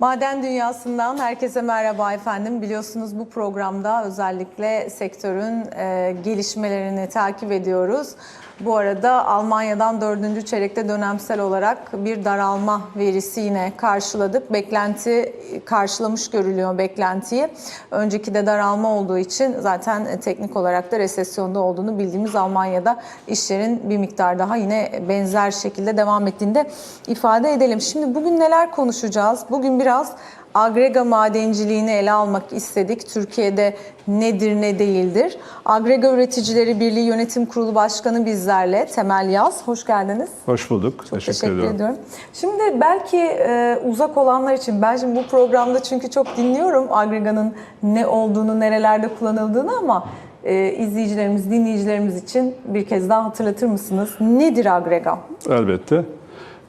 Maden dünyasından herkese merhaba efendim. Biliyorsunuz bu programda özellikle sektörün e, gelişmelerini takip ediyoruz. Bu arada Almanya'dan dördüncü çeyrekte dönemsel olarak bir daralma verisi yine karşıladık. Beklenti karşılamış görülüyor beklentiyi. Önceki de daralma olduğu için zaten teknik olarak da resesyonda olduğunu bildiğimiz Almanya'da işlerin bir miktar daha yine benzer şekilde devam ettiğinde ifade edelim. Şimdi bugün neler konuşacağız? Bugün biraz agrega madenciliğini ele almak istedik. Türkiye'de nedir ne değildir? Agrega Üreticileri Birliği Yönetim Kurulu Başkanı bizlerle Temel Yaz. Hoş geldiniz. Hoş bulduk. Çok teşekkür, teşekkür, ediyorum. ediyorum. Şimdi belki e, uzak olanlar için ben şimdi bu programda çünkü çok dinliyorum agreganın ne olduğunu, nerelerde kullanıldığını ama e, izleyicilerimiz, dinleyicilerimiz için bir kez daha hatırlatır mısınız? Nedir agrega? Elbette.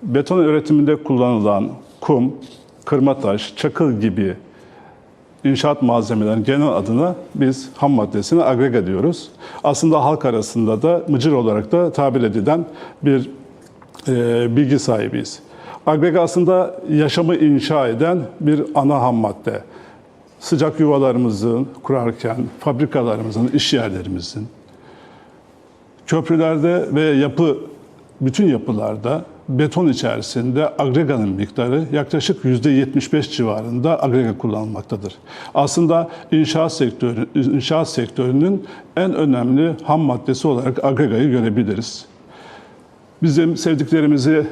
Beton üretiminde kullanılan kum, kırma taş, çakıl gibi inşaat malzemelerinin genel adına biz ham maddesine agrega diyoruz. Aslında halk arasında da mıcır olarak da tabir edilen bir e, bilgi sahibiyiz. Agrega aslında yaşamı inşa eden bir ana ham madde. Sıcak yuvalarımızı kurarken, fabrikalarımızın, iş yerlerimizin, köprülerde ve yapı bütün yapılarda beton içerisinde agreganın miktarı yaklaşık %75 civarında agrega kullanılmaktadır. Aslında inşaat sektörü inşaat sektörünün en önemli ham maddesi olarak agregayı görebiliriz. Bizim sevdiklerimizi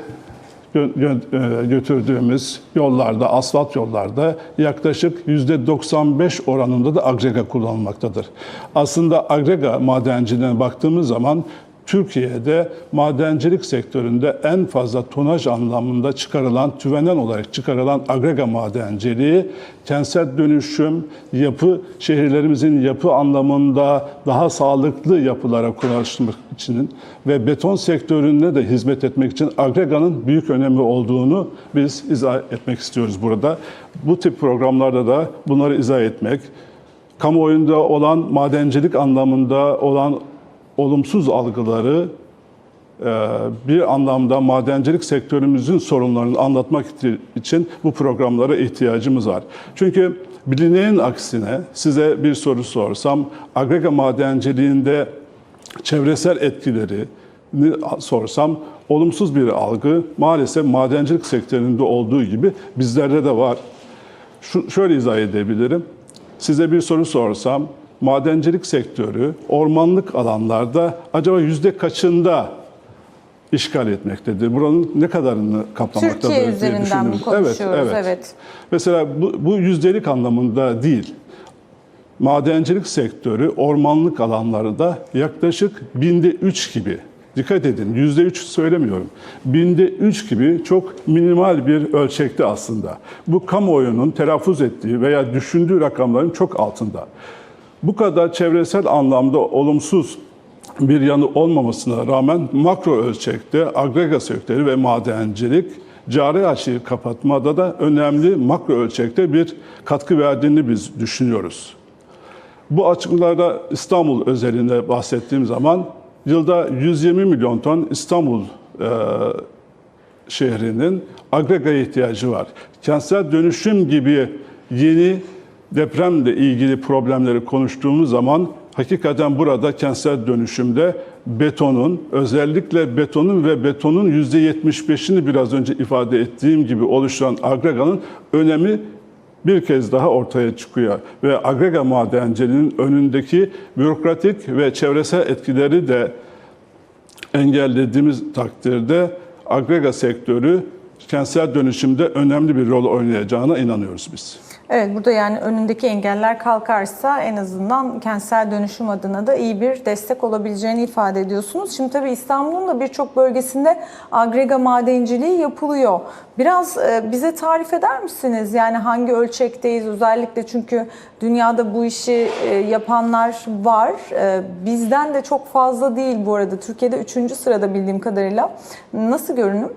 e, götürdüğümüz yollarda, asfalt yollarda yaklaşık %95 oranında da agrega kullanılmaktadır. Aslında agrega madenciliğine baktığımız zaman Türkiye'de madencilik sektöründe en fazla tonaj anlamında çıkarılan, tüvenen olarak çıkarılan agrega madenciliği kentsel dönüşüm, yapı, şehirlerimizin yapı anlamında daha sağlıklı yapılara kurulmak için ve beton sektörüne de hizmet etmek için agreganın büyük önemi olduğunu biz izah etmek istiyoruz burada. Bu tip programlarda da bunları izah etmek, kamuoyunda olan madencilik anlamında olan olumsuz algıları e, bir anlamda madencilik sektörümüzün sorunlarını anlatmak için bu programlara ihtiyacımız var. Çünkü bilinenin aksine size bir soru sorsam, agrega madenciliğinde çevresel etkileri sorsam olumsuz bir algı maalesef madencilik sektöründe olduğu gibi bizlerde de var. Şu, şöyle izah edebilirim. Size bir soru sorsam, madencilik sektörü ormanlık alanlarda acaba yüzde kaçında işgal etmektedir? Buranın ne kadarını kaplamaktadır Türkiye diye üzerinden mi düşündüm. konuşuyoruz? Evet. Mesela bu, bu yüzdelik anlamında değil. Madencilik sektörü ormanlık alanlarda yaklaşık binde üç gibi Dikkat edin, yüzde üç söylemiyorum. Binde üç gibi çok minimal bir ölçekte aslında. Bu kamuoyunun telaffuz ettiği veya düşündüğü rakamların çok altında. Bu kadar çevresel anlamda olumsuz bir yanı olmamasına rağmen makro ölçekte agrega sektörü ve madencilik cari açığı kapatmada da önemli makro ölçekte bir katkı verdiğini biz düşünüyoruz. Bu açıklarda İstanbul özelinde bahsettiğim zaman yılda 120 milyon ton İstanbul e, şehrinin agregaya ihtiyacı var. Kentsel dönüşüm gibi yeni depremle ilgili problemleri konuştuğumuz zaman hakikaten burada kentsel dönüşümde betonun özellikle betonun ve betonun %75'ini biraz önce ifade ettiğim gibi oluşturan agreganın önemi bir kez daha ortaya çıkıyor. Ve agrega madenciliğinin önündeki bürokratik ve çevresel etkileri de engellediğimiz takdirde agrega sektörü kentsel dönüşümde önemli bir rol oynayacağına inanıyoruz biz. Evet burada yani önündeki engeller kalkarsa en azından kentsel dönüşüm adına da iyi bir destek olabileceğini ifade ediyorsunuz. Şimdi tabii İstanbul'un da birçok bölgesinde agrega madenciliği yapılıyor. Biraz e, bize tarif eder misiniz? Yani hangi ölçekteyiz özellikle çünkü dünyada bu işi e, yapanlar var. E, bizden de çok fazla değil bu arada. Türkiye'de 3. sırada bildiğim kadarıyla. Nasıl görünüm?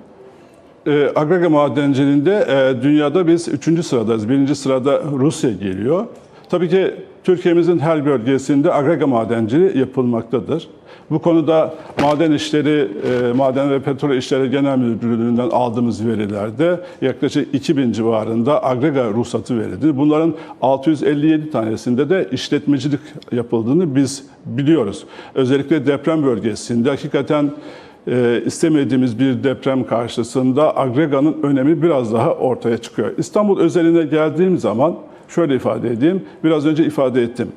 E, agrega madenciliğinde e, dünyada biz üçüncü sıradayız. Birinci sırada Rusya geliyor. Tabii ki Türkiye'mizin her bölgesinde agrega madenciliği yapılmaktadır. Bu konuda Maden İşleri, e, Maden ve Petrol İşleri Genel Müdürlüğü'nden aldığımız verilerde yaklaşık 2000 civarında agrega ruhsatı verildi. Bunların 657 tanesinde de işletmecilik yapıldığını biz biliyoruz. Özellikle deprem bölgesinde hakikaten e, istemediğimiz bir deprem karşısında agreganın önemi biraz daha ortaya çıkıyor. İstanbul özeline geldiğim zaman şöyle ifade edeyim, biraz önce ifade ettim.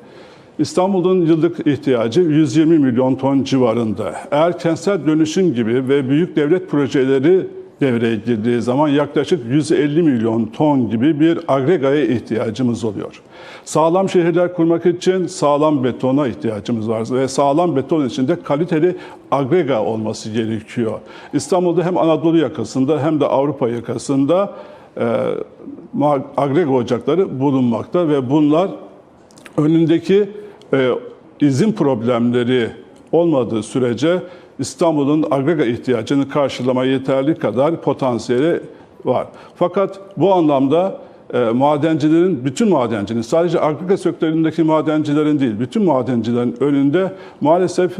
İstanbul'un yıllık ihtiyacı 120 milyon ton civarında. Eğer kentsel dönüşüm gibi ve büyük devlet projeleri devreye girdiği zaman yaklaşık 150 milyon ton gibi bir agregaya ihtiyacımız oluyor. Sağlam şehirler kurmak için sağlam betona ihtiyacımız var ve sağlam beton için de kaliteli agrega olması gerekiyor. İstanbul'da hem Anadolu yakasında hem de Avrupa yakasında e, agrega ocakları bulunmakta ve bunlar önündeki e, izin problemleri olmadığı sürece İstanbul'un agrega ihtiyacını karşılamaya yeterli kadar potansiyeli var. Fakat bu anlamda e, madencilerin, bütün madencinin, sadece agrega sektöründeki madencilerin değil, bütün madencilerin önünde maalesef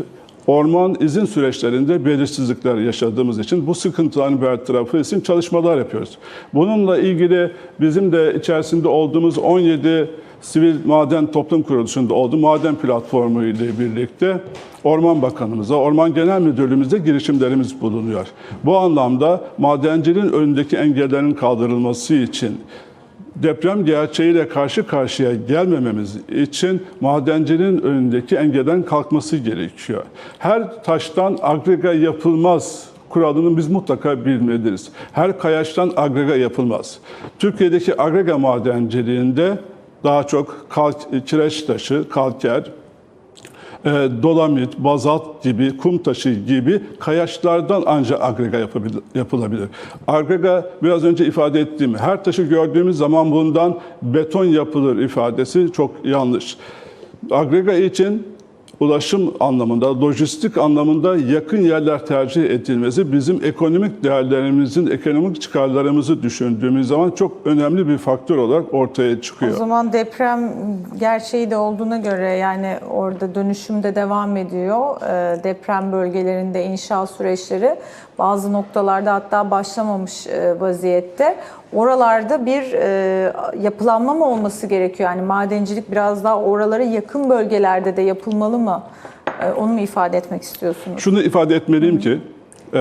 orman izin süreçlerinde belirsizlikler yaşadığımız için bu sıkıntıların bertarafı için çalışmalar yapıyoruz. Bununla ilgili bizim de içerisinde olduğumuz 17 Sivil Maden Toplum Kuruluşu'nda oldu. Maden platformu ile birlikte Orman Bakanımıza, Orman Genel Müdürlüğümüzde girişimlerimiz bulunuyor. Bu anlamda madenciliğin önündeki engellerin kaldırılması için deprem gerçeğiyle karşı karşıya gelmememiz için madenciliğin önündeki engelden kalkması gerekiyor. Her taştan agrega yapılmaz kuralını biz mutlaka bilmeliyiz. Her kayaçtan agrega yapılmaz. Türkiye'deki agrega madenciliğinde daha çok kalk, kireç taşı, kalker, e, dolamit, bazalt gibi, kum taşı gibi kayaçlardan ancak agrega yapılabilir. Agrega biraz önce ifade ettiğim her taşı gördüğümüz zaman bundan beton yapılır ifadesi çok yanlış. Agrega için ulaşım anlamında, lojistik anlamında yakın yerler tercih edilmesi bizim ekonomik değerlerimizin, ekonomik çıkarlarımızı düşündüğümüz zaman çok önemli bir faktör olarak ortaya O çıkıyor. zaman deprem gerçeği de olduğuna göre yani orada dönüşüm de devam ediyor. Ee, deprem bölgelerinde inşaat süreçleri bazı noktalarda hatta başlamamış e, vaziyette. Oralarda bir e, yapılanma mı olması gerekiyor? Yani madencilik biraz daha oralara yakın bölgelerde de yapılmalı mı? E, onu mu ifade etmek istiyorsunuz? Şunu ifade etmeliyim ki, e,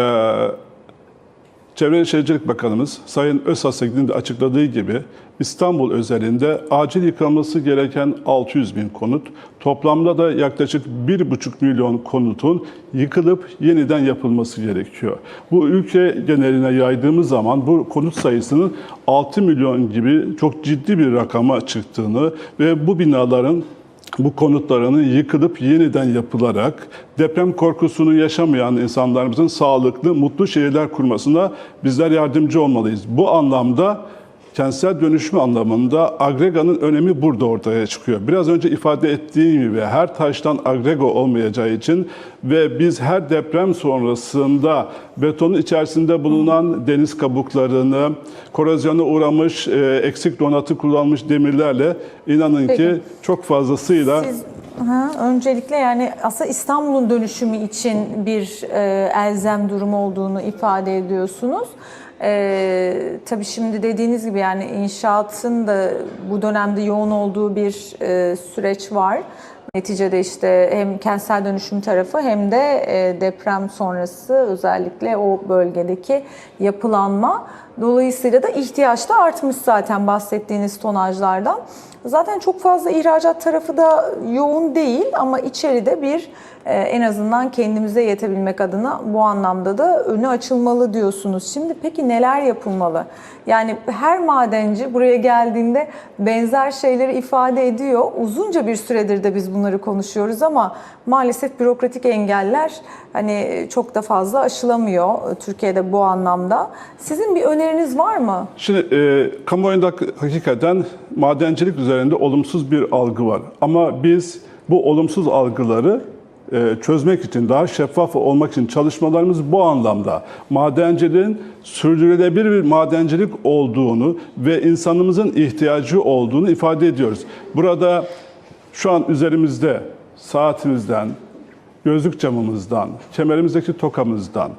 Çevre Şehircilik Bakanımız Sayın Özhasegin de açıkladığı gibi İstanbul özelinde acil yıkılması gereken 600 bin konut, toplamda da yaklaşık 1,5 milyon konutun yıkılıp yeniden yapılması gerekiyor. Bu ülke geneline yaydığımız zaman bu konut sayısının 6 milyon gibi çok ciddi bir rakama çıktığını ve bu binaların bu konutlarının yıkılıp yeniden yapılarak deprem korkusunu yaşamayan insanlarımızın sağlıklı, mutlu şehirler kurmasına bizler yardımcı olmalıyız. Bu anlamda kentsel dönüşüm anlamında agreganın önemi burada ortaya çıkıyor. Biraz önce ifade ettiğim gibi her taştan agrega olmayacağı için ve biz her deprem sonrasında betonun içerisinde bulunan deniz kabuklarını, korozyona uğramış, e, eksik donatı kullanmış demirlerle inanın Peki. ki çok fazlasıyla Siz ha, öncelikle yani aslında İstanbul'un dönüşümü için bir e, elzem durum olduğunu ifade ediyorsunuz. E, tabii şimdi dediğiniz gibi yani inşaatın da bu dönemde yoğun olduğu bir e, süreç var. Neticede işte hem kentsel dönüşüm tarafı hem de e, deprem sonrası özellikle o bölgedeki yapılanma. Dolayısıyla da ihtiyaç da artmış zaten bahsettiğiniz tonajlardan. Zaten çok fazla ihracat tarafı da yoğun değil ama içeride bir e, en azından kendimize yetebilmek adına bu anlamda da önü açılmalı diyorsunuz. Şimdi peki neler yapılmalı? Yani her madenci buraya geldiğinde benzer şeyleri ifade ediyor. Uzunca bir süredir de biz bunları konuşuyoruz ama maalesef bürokratik engeller hani çok da fazla aşılamıyor Türkiye'de bu anlamda. Sizin bir öneriniz var mı? Şimdi e, kamuoyunda hakikaten madencilik üzerinde olumsuz bir algı var. Ama biz bu olumsuz algıları e, çözmek için, daha şeffaf olmak için çalışmalarımız bu anlamda. Madenciliğin sürdürülebilir bir madencilik olduğunu ve insanımızın ihtiyacı olduğunu ifade ediyoruz. Burada Şu an üzerimizde saatimizden, gözlük camımızdan, kemerimizdeki tokamızdan,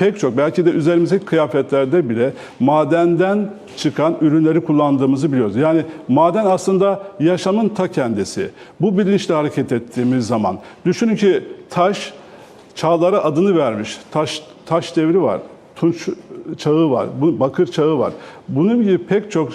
pek çok belki de üzerimizdeki kıyafetlerde bile madenden çıkan ürünleri kullandığımızı biliyoruz. Yani maden aslında yaşamın ta kendisi. Bu bilinçle hareket ettiğimiz zaman düşünün ki taş çağlara adını vermiş. Taş taş devri var. Tunç çağı var. Bu bakır çağı var. Bunun gibi pek çok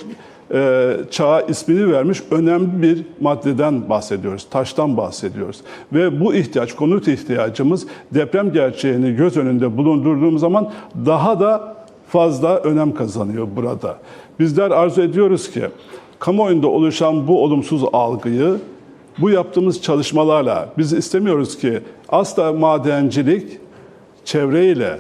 e, çağa ismini vermiş önemli bir maddeden bahsediyoruz. Taştan bahsediyoruz. Ve bu ihtiyaç, konut ihtiyacımız deprem gerçeğini göz önünde bulundurduğumuz zaman daha da fazla önem kazanıyor burada. Bizler arzu ediyoruz ki kamuoyunda oluşan bu olumsuz algıyı bu yaptığımız çalışmalarla biz istemiyoruz ki asla madencilik çevreyle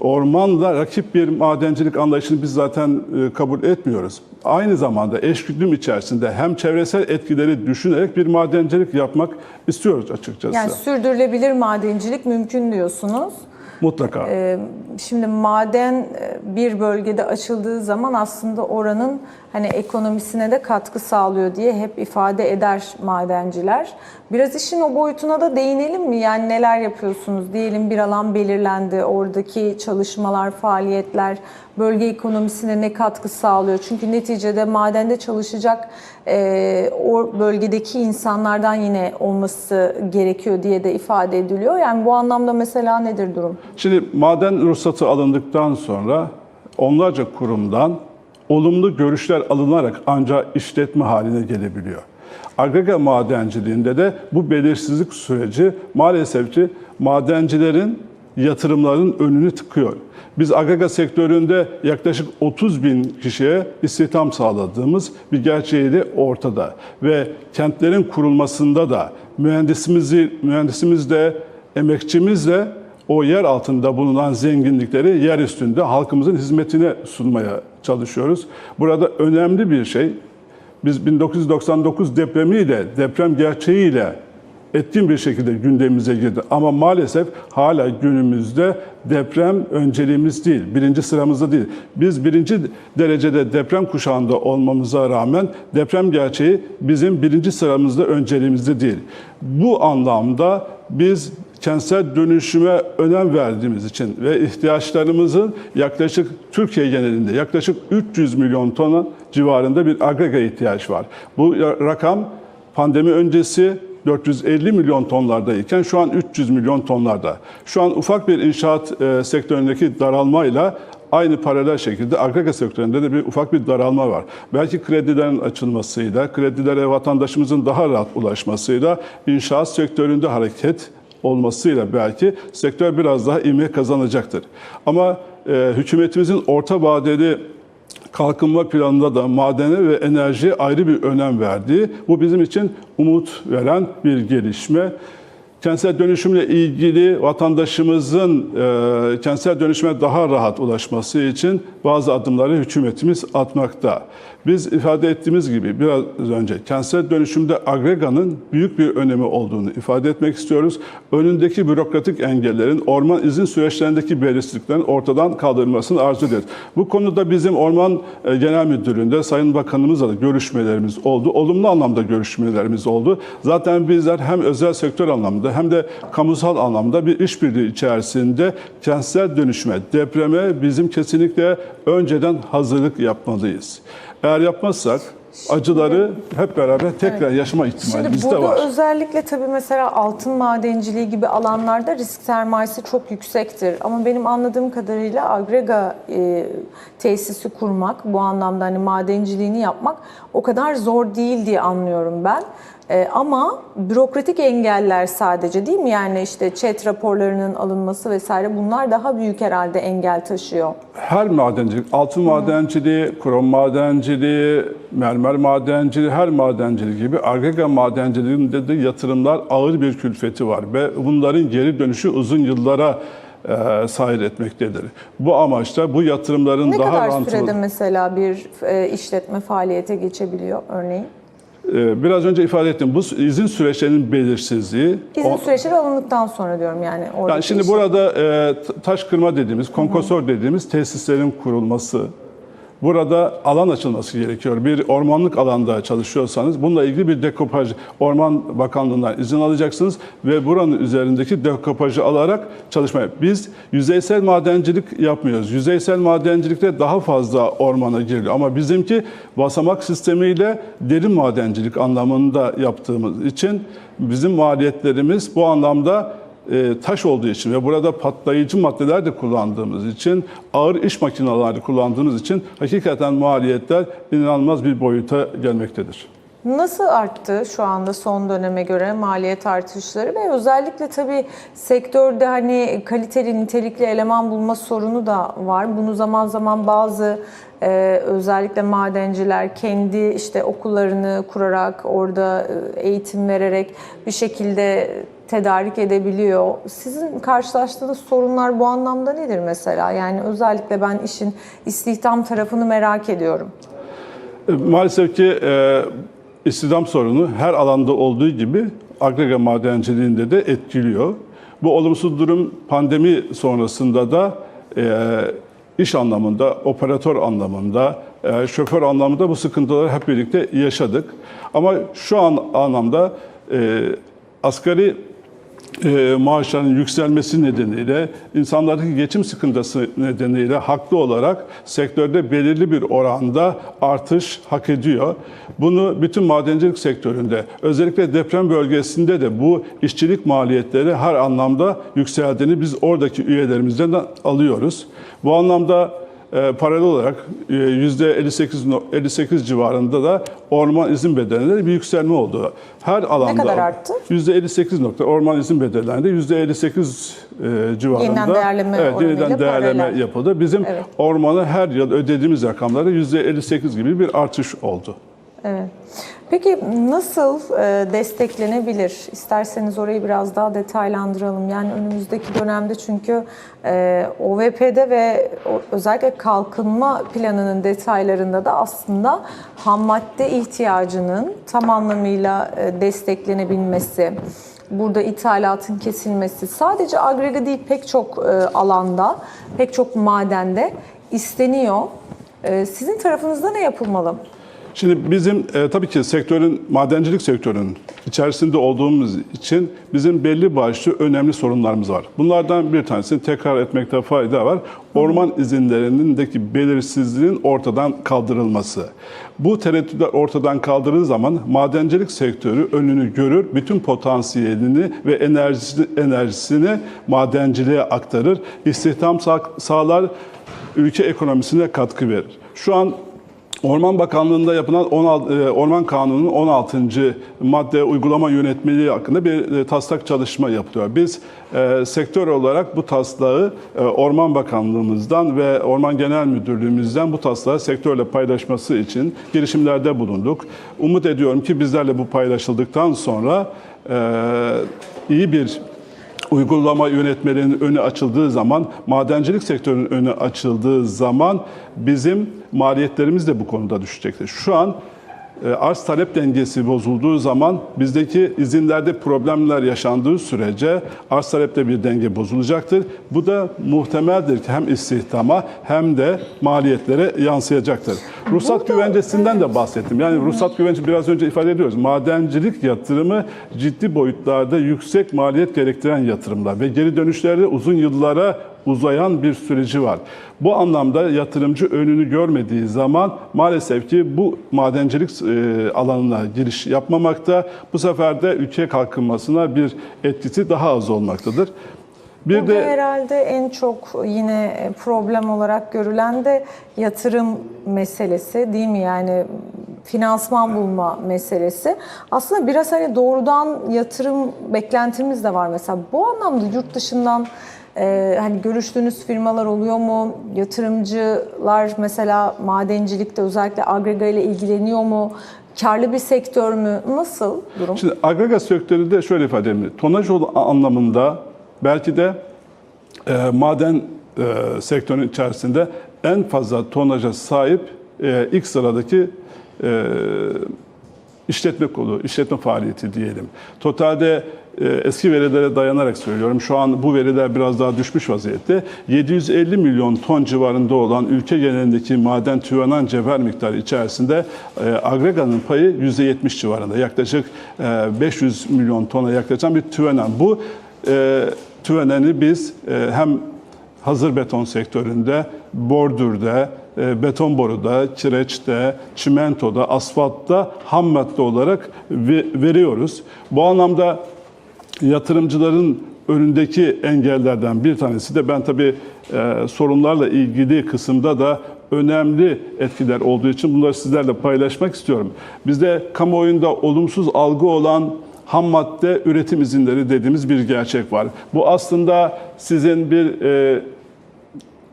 ormanla rakip bir madencilik anlayışını biz zaten e, kabul etmiyoruz. Aynı zamanda eşgüdüm içerisinde hem çevresel etkileri düşünerek bir madencilik yapmak istiyoruz açıkçası. Yani sürdürülebilir madencilik mümkün diyorsunuz. Mutlaka. Ee, Şimdi maden e, bir bölgede açıldığı zaman aslında oranın hani ekonomisine de katkı sağlıyor diye hep ifade eder madenciler. Biraz işin o boyutuna da değinelim mi? Yani neler yapıyorsunuz? Diyelim bir alan belirlendi. Oradaki çalışmalar, faaliyetler bölge ekonomisine ne katkı sağlıyor? Çünkü neticede madende çalışacak e, o bölgedeki insanlardan yine olması gerekiyor diye de ifade ediliyor. Yani bu anlamda mesela nedir durum? Şimdi maden ruhsatı alındıktan sonra onlarca kurumdan olumlu görüşler alınarak ancak işletme haline gelebiliyor. Agrega madenciliğinde de bu belirsizlik süreci maalesef ki madencilerin yatırımların önünü tıkıyor. Biz agrega sektöründe yaklaşık 30 bin kişiye istihdam sağladığımız bir gerçeği de ortada. Ve kentlerin kurulmasında da mühendisimizi, mühendisimiz de emekçimiz de o yer altında bulunan zenginlikleri yer üstünde halkımızın hizmetine sunmaya çalışıyoruz. Burada önemli bir şey, biz 1999 depremiyle, deprem gerçeğiyle etkin bir şekilde gündemimize girdi. Ama maalesef hala günümüzde deprem önceliğimiz değil, birinci sıramızda değil. Biz birinci derecede deprem kuşağında olmamıza rağmen deprem gerçeği bizim birinci sıramızda önceliğimizde değil. Bu anlamda biz kentsel dönüşüme önem verdiğimiz için ve ihtiyaçlarımızın yaklaşık Türkiye genelinde yaklaşık 300 milyon tona civarında bir agrega ihtiyaç var. Bu rakam pandemi öncesi 450 milyon tonlardayken şu an 300 milyon tonlarda. Şu an ufak bir inşaat e, sektöründeki daralmayla aynı paralel şekilde agrega sektöründe de bir ufak bir daralma var. Belki kredilerin açılmasıyla, kredilere vatandaşımızın daha rahat ulaşmasıyla inşaat sektöründe hareket olmasıyla belki sektör biraz daha ivme kazanacaktır. Ama e, hükümetimizin orta vadeli kalkınma planında da madene ve enerjiye ayrı bir önem verdiği, bu bizim için umut veren bir gelişme. Kentsel dönüşümle ilgili vatandaşımızın e, kentsel dönüşüme daha rahat ulaşması için bazı adımları hükümetimiz atmakta. Biz ifade ettiğimiz gibi biraz önce kentsel dönüşümde agreganın büyük bir önemi olduğunu ifade etmek istiyoruz. Önündeki bürokratik engellerin, orman izin süreçlerindeki belirsizliklerin ortadan kaldırılmasını arzu ediyoruz. Bu konuda bizim Orman e, Genel Müdürlüğü'nde Sayın Bakanımızla da görüşmelerimiz oldu. Olumlu anlamda görüşmelerimiz oldu. Zaten bizler hem özel sektör anlamda hem de kamusal anlamda bir işbirliği içerisinde kentsel dönüşüme, depreme bizim kesinlikle önceden hazırlık yapmalıyız. Eğer yapmazsak acıları hep beraber tekrar yaşama Şimdi ihtimalimiz de burada var. özellikle tabii mesela altın madenciliği gibi alanlarda risk sermayesi çok yüksektir. Ama benim anladığım kadarıyla agrega e, tesisi kurmak, bu anlamda hani madenciliğini yapmak o kadar zor değil diye anlıyorum ben. E, ama bürokratik engeller sadece değil mi? Yani işte chat raporlarının alınması vesaire bunlar daha büyük herhalde engel taşıyor. her madencilik, altın madenciliği, krom madenciliği, mermer madenciliği, her madencilik gibi agrega madenciliğinde de yatırımlar ağır bir külfeti var ve bunların geri dönüşü uzun yıllara e, sahip etmektedir. Bu amaçla bu yatırımların Ne daha kadar rantlı- sürede mesela bir e, işletme faaliyete geçebiliyor örneğin? E, biraz önce ifade ettim. Bu izin süreçlerinin belirsizliği İzin o- süreçleri alındıktan sonra diyorum yani. Yani şimdi iş- burada e, taş kırma dediğimiz, konkosör dediğimiz tesislerin kurulması, burada alan açılması gerekiyor. Bir ormanlık alanda çalışıyorsanız bununla ilgili bir dekopaj Orman Bakanlığı'ndan izin alacaksınız ve buranın üzerindeki dekopajı alarak çalışmaya. Biz yüzeysel madencilik yapmıyoruz. Yüzeysel madencilikte daha fazla ormana giriliyor ama bizimki basamak sistemiyle derin madencilik anlamında yaptığımız için bizim maliyetlerimiz bu anlamda taş olduğu için ve burada patlayıcı maddeler de kullandığımız için, ağır iş makineleri kullandığımız için hakikaten maliyetler inanılmaz bir boyuta gelmektedir. Nasıl arttı şu anda son döneme göre maliyet artışları ve özellikle tabii sektörde hani kaliteli nitelikli eleman bulma sorunu da var. Bunu zaman zaman bazı e, özellikle madenciler kendi işte okullarını kurarak orada e, eğitim vererek bir şekilde tedarik edebiliyor. Sizin karşılaştığınız sorunlar bu anlamda nedir mesela? Yani özellikle ben işin istihdam tarafını merak ediyorum. E, Maalesef ki e, istihdam sorunu her alanda olduğu gibi agrega madenciliğinde de etkiliyor. Bu olumsuz durum pandemi sonrasında da e, iş anlamında, operatör anlamında, şoför anlamında bu sıkıntıları hep birlikte yaşadık. Ama şu an anlamda e, asgari e, maaşların yükselmesi nedeniyle, insanlardaki geçim sıkıntısı nedeniyle haklı olarak sektörde belirli bir oranda artış hak ediyor. Bunu bütün madencilik sektöründe, özellikle deprem bölgesinde de bu işçilik maliyetleri her anlamda yükseldiğini biz oradaki üyelerimizden de alıyoruz. Bu anlamda e, paralel olarak e, %58 no- 58 civarında da orman izin bedellerinde bir yükselme oldu. Her alanda kadar arttı? %58 nokta orman izin bedellerinde %58 e, civarında Yeniden değerleme evet, yeniden değerleme paralel. yapıldı. Bizim Evet. ormanı her yıl ödediğimiz rakamlarda %58 gibi bir artış oldu. Evet. Peki nasıl e, desteklenebilir? İsterseniz orayı biraz daha detaylandıralım. Yani önümüzdeki dönemde çünkü e, OVP'de ve özellikle kalkınma planının detaylarında da aslında ham madde ihtiyacının tam anlamıyla e, desteklenebilmesi, burada ithalatın kesilmesi sadece agrega değil pek çok alanda, pek çok madende isteniyor. Sizin tarafınızda ne yapılmalı? Şimdi bizim e, tabii ki sektörün, madencilik sektörünün içerisinde olduğumuz için bizim belli başlı önemli sorunlarımız var. Bunlardan bir tanesini tekrar etmekte fayda var. Orman izinlerindeki belirsizliğin ortadan kaldırılması. Bu tereddütler ortadan kaldırıldığı zaman madencilik sektörü önünü görür, bütün potansiyelini ve enerjisini, enerjisini madenciliğe aktarır, istihdam sağ- sağlar, ülke ekonomisine katkı verir. Şu an Orman Bakanlığı'nda yapılan 16, e, Orman Kanunu'nun 16. madde uygulama yönetmeliği hakkında bir e, taslak çalışma yapılıyor. Biz e, sektör olarak bu taslağı e, Orman Bakanlığımızdan ve Orman Genel Müdürlüğümüzden bu taslağı sektörle paylaşması için girişimlerde bulunduk. Umut ediyorum ki bizlerle bu paylaşıldıktan sonra e, iyi bir uygulama yönetmeliğinin önü açıldığı zaman, madencilik sektörünün önü açıldığı zaman bizim maliyetlerimiz de bu konuda düşecektir. Şu an arz talep dengesi bozulduğu zaman bizdeki izinlerde problemler yaşandığı sürece arz talepte bir denge bozulacaktır. Bu da muhtemeldir ki hem istihdama hem de maliyetlere yansıyacaktır. Ruhsat güvencesinden de bahsettim. Yani ruhsat güvencesi biraz önce ifade ediyoruz. Madencilik yatırımı ciddi boyutlarda yüksek maliyet gerektiren yatırımlar ve geri dönüşlerde uzun yıllara uzayan bir süreci var. Bu anlamda yatırımcı önünü görmediği zaman maalesef ki bu madencilik e, alanına giriş yapmamakta. Bu sefer de ülke kalkınmasına bir etkisi daha az olmaktadır. Bir Burada de herhalde en çok yine problem olarak görülen de yatırım meselesi değil mi? Yani finansman bulma meselesi. Aslında biraz hani doğrudan yatırım beklentimiz de var mesela. Bu anlamda yurt dışından e, hani görüştüğünüz firmalar oluyor mu? Yatırımcılar mesela madencilikte özellikle agrega ile ilgileniyor mu? Karlı bir sektör mü? Nasıl durum? Şimdi agrega sektöründe şöyle ifade edeyim. Tonaj anlamında belki de e, maden e, sektörünün içerisinde en fazla tonaja sahip e, ilk sıradaki e, işletme kolu, işletme faaliyeti diyelim. Totalde eski verilere dayanarak söylüyorum. Şu an bu veriler biraz daha düşmüş vaziyette. 750 milyon ton civarında olan ülke genelindeki maden tüvenan cevher miktarı içerisinde e, agreganın payı %70 civarında. Yaklaşık e, 500 milyon tona yaklaşan bir tüvenan. Bu e, tüveneni biz e, hem hazır beton sektöründe, bordürde, e, beton boruda, kireçte, çimentoda, asfaltta ham madde olarak ve- veriyoruz. Bu anlamda yatırımcıların önündeki engellerden bir tanesi de ben tabii e, sorunlarla ilgili kısımda da önemli etkiler olduğu için bunları sizlerle paylaşmak istiyorum. Bizde kamuoyunda olumsuz algı olan ham madde üretim izinleri dediğimiz bir gerçek var. Bu aslında sizin bir e,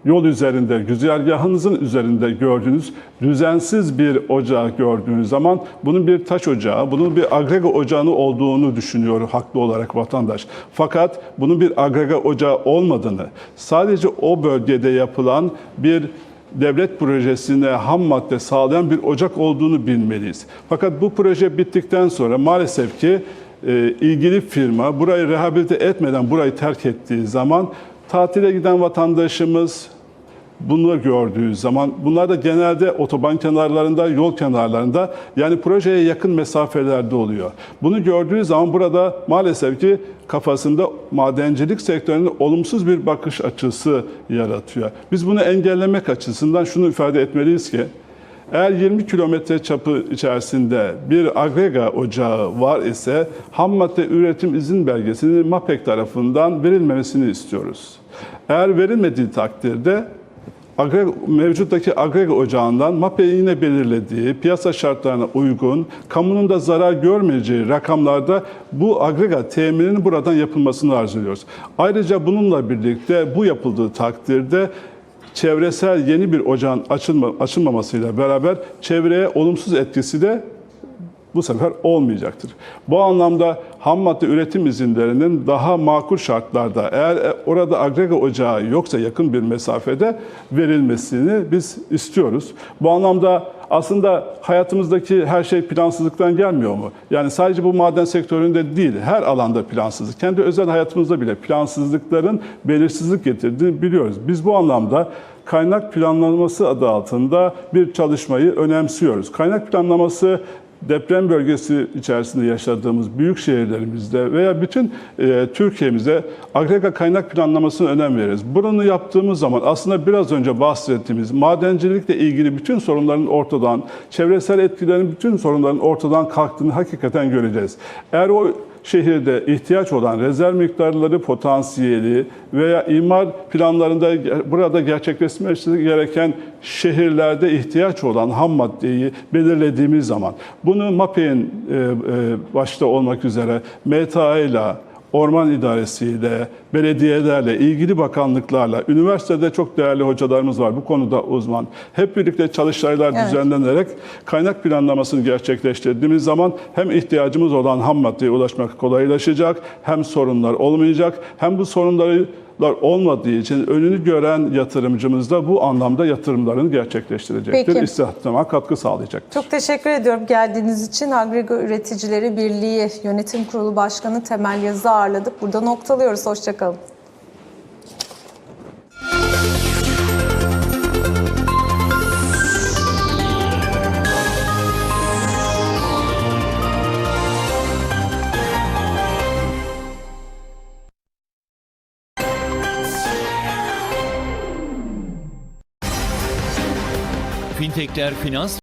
yol üzerinde, güzergahınızın üzerinde gördüğünüz düzensiz bir ocağı gördüğünüz zaman bunun bir taş ocağı, bunun bir agrega ocağını olduğunu düşünüyor haklı olarak vatandaş. Fakat bunun bir agrega ocağı olmadığını, sadece o bölgede yapılan bir devlet projesine ham madde sağlayan bir ocak olduğunu bilmeliyiz. Fakat bu proje bittikten sonra maalesef ki e, ilgili firma burayı rehabilite etmeden burayı terk ettiği zaman tatile giden vatandaşımız bunu gördüğü zaman bunlar da genelde otoban kenarlarında, yol kenarlarında yani projeye yakın mesafelerde oluyor. Bunu gördüğü zaman burada maalesef ki kafasında madencilik sektörünün olumsuz bir bakış açısı yaratıyor. Biz bunu engellemek açısından şunu ifade etmeliyiz ki eğer 20 kilometre çapı içerisinde bir agrega ocağı var ise ham madde üretim izin belgesinin MAPEK tarafından verilmemesini istiyoruz. Eğer verilmediği takdirde agrega, mevcuttaki agrega ocağından MAPE'nin yine belirlediği piyasa şartlarına uygun, kamunun da zarar görmeyeceği rakamlarda bu agrega temininin buradan yapılmasını arzu ediyoruz. Ayrıca bununla birlikte bu yapıldığı takdirde çevresel yeni bir ocağın açılma, açılmamasıyla beraber çevreye olumsuz etkisi de bu sefer olmayacaktır. Bu anlamda ham madde üretim izinlerinin daha makul şartlarda eğer e, orada agrega ocağı yoksa yakın bir mesafede verilmesini biz istiyoruz. Bu anlamda aslında hayatımızdaki her şey plansızlıktan gelmiyor mu? Yani sadece bu maden sektöründe değil, her alanda plansızlık. Kendi özel hayatımızda bile plansızlıkların belirsizlik getirdiğini biliyoruz. Biz bu anlamda kaynak planlaması adı altında bir çalışmayı önemsiyoruz. Kaynak planlaması deprem bölgesi içerisinde yaşadığımız büyük şehirlerimizde veya bütün e, Türkiye'mize agrega kaynak planlamasına önem veririz. Bunu yaptığımız zaman aslında biraz önce bahsettiğimiz madencilikle ilgili bütün sorunların ortadan, çevresel etkilerin bütün sorunların ortadan kalktığını hakikaten göreceğiz. Eğer o şehirde ihtiyaç olan rezerv miktarları, potansiyeli veya imar planlarında burada gerçekleşmesi gereken şehirlerde ihtiyaç olan ham maddeyi belirlediğimiz zaman bunu MAPE'nin e, e, başta olmak üzere MTA ile Orman İdaresi'yle, belediyelerle, ilgili bakanlıklarla, üniversitede çok değerli hocalarımız var bu konuda uzman. Hep birlikte çalıştaylar Evet. düzenlenerek kaynak planlamasını gerçekleştirdiğimiz zaman hem ihtiyacımız olan ham maddeye ulaşmak kolaylaşacak, hem sorunlar olmayacak, hem bu sorunları olmadığı için önünü gören yatırımcımız da bu anlamda yatırımlarını gerçekleştirecektir. Peki. İstihdama katkı sağlayacaktır. Çok teşekkür ediyorum geldiğiniz için. Agrega Üreticileri Birliği Yönetim Kurulu Başkanı Temel Yazı ağırladık. Burada noktalıyoruz. Hoşçakalın. Fintechler finans